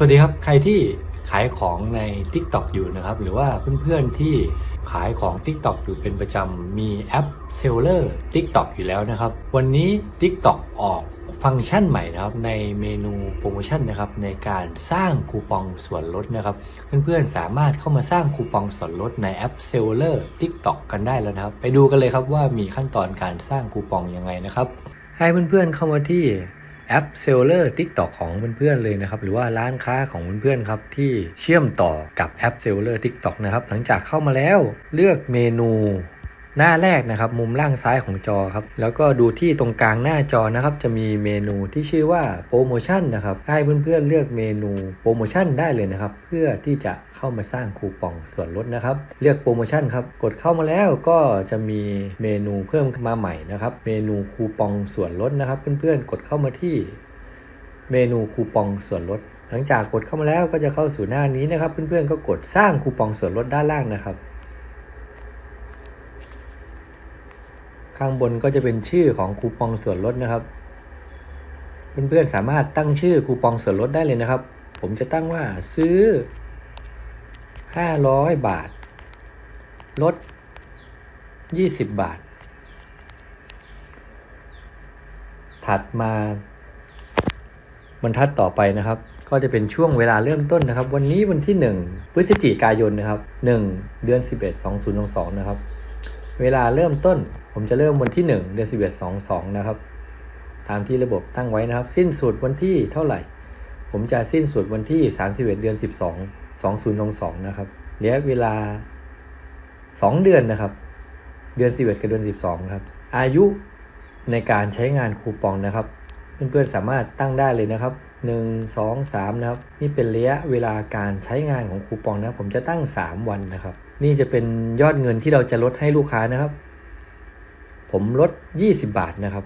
สวัสดีครับ ใครที่ขายของใน TikTok อยู่นะครับ หรือว่าเพื่อนๆที่ขายของ TikTok อยู่เป็นประจำ มีแอป Seller TikTok อยู่แล้วนะครับ วันนี้ TikTok ออกฟังก์ชันใหม่นะครับในเมนูโปรโมชั่นนะครับในการสร้างคูปองส่วนลดนะครับ เพื่อนๆสามารถเข้ามาสร้างคูปองส่วนลดในแอป Seller TikTok กันได้แล้วนะครับ ไปดูกันเลยครับว่ามีขั้นตอนการสร้างคูปองยังไงนะครับ ให้เพื่อนๆเข้ามาที่ แอปเซลเลอร์ทิกตอกของเพื่อนๆเลยนะครับหรือว่าร้านค้าของเพื่อนๆครับที่เชื่อมต่อกับแอปเซลเลอร์ทิกตอกนะครับหลังจากเข้ามาแล้วเลือกเมนู หน้าแรกนะครับมุมล่างซ้ายของจอครับแล้วก็ดูที่ตรงกลางหน้าจอนะครับจะมีเมนูที่ชื่อว่าโปรโมชั่นนะครับให้เพื่อนๆเลือกเมนูโปรโมชั่นได้เลยนะครับเพื่อที่จะเข้ามาสร้างคูปองส่วนลดนะครับเลือกโปรโมชั่นครับกดเข้ามาแล้วก็จะมีเมนูเพิ่มมาใหม่นะครับเมนูคูปองส่วนลดนะครับ เพื่อนๆกดเข้ามาที่เมนูคูปองส่วนลด หลังจากกดเข้ามาแล้วก็จะเข้าสู่หน้านี้นะครับ เพื่อนๆก็กดสร้างคูปองส่วนลดด้านล่างนะครับ ข้างบนก็จะเป็นชื่อของคูปองส่วนลดนะครับ เพื่อนๆสามารถตั้งชื่อคูปองส่วนลดได้เลยนะครับ ผมจะตั้งว่าซื้อ 500 บาท ลด 20 บาท ถัดมาบรรทัดต่อไปนะครับ ก็จะเป็นช่วงเวลาเริ่มต้นนะครับ วันนี้วันที่ 1 พฤศจิกายนนะครับ 1 เดือน 11 2022 นะครับ เวลาเริ่มต้น ผมจะเริ่มวันที่1เดือน11 22 นะครับ ตามที่ระบบตั้งไว้นะครับ สิ้นสุดวันที่เท่าไหร่ ผมจะสิ้นสุดวันที่ 31 เดือน 12 2022นะครับระยะเวลา 2 เดือนนะครับ เดือน 11 กับเดือน 12นะครับ อายุในการใช้งานคูปองนะครับ เพื่อนๆสามารถตั้งได้เลยนะครับ 1 2 3 นะครับ นี่เป็นระยะเวลาการใช้งานของคูปองนะ ผมจะตั้ง 3 วันนะครับ นี่จะเป็นยอดเงินที่เราจะลดให้ลูกค้านะครับ ผมลด 20 บาทนะครับ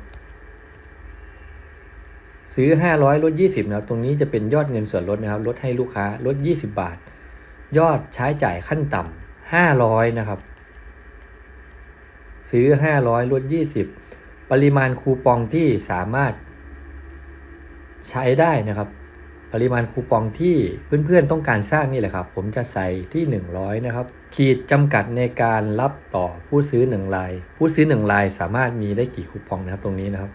ซื้อ 500ลด 20นะครับ ตรงนี้จะเป็นยอดเงินส่วนลดนะครับ ลดให้ลูกค้าลด 20 บาท ยอดใช้จ่ายขั้นต่ำ500 นะครับ ซื้อ 500ลด 20 ปริมาณคูปองที่สามารถใช้ได้นะครับ ปริมาณคูปองที่เพื่อนๆต้องการสร้างนี่แหละครับ ผมจะใส่ที่ 100 นะครับ ขีดจำกัดในการรับต่อผู้ซื้อ1ราย ผู้ซื้อ1รายสามารถมีได้กี่คูปองนะครับ ตรงนี้นะครับ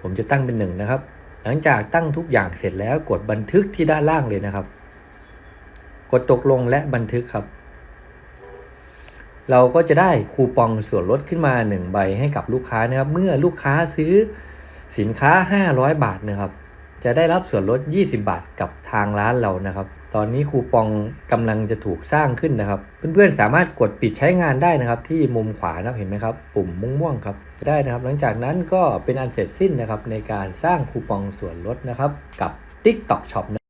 ผมจะตั้งเป็น 1 นะครับ หลังจากตั้งทุกอย่างเสร็จแล้วกดบันทึกที่ด้านล่างเลยนะครับ กดตกลงและบันทึกครับ เราก็จะได้คูปองส่วนลดขึ้นมา 1 ใบให้กับลูกค้านะครับ เมื่อลูกค้าซื้อสินค้า 500 บาทนะครับ จะได้รับส่วนลด 20 บาทกับทางร้านเรานะครับ ตอนนี้คูปองกำลังจะถูกสร้างขึ้นนะครับ เพื่อนๆสามารถกดปิดใช้งานได้นะครับ ที่มุมขวานะเห็นไหมครับ ปุ่มม่วงๆครับได้นะครับ หลังจากนั้นก็เป็นอันเสร็จสิ้นนะครับในการสร้างคูปองส่วนลดนะครับกับ TikTok Shop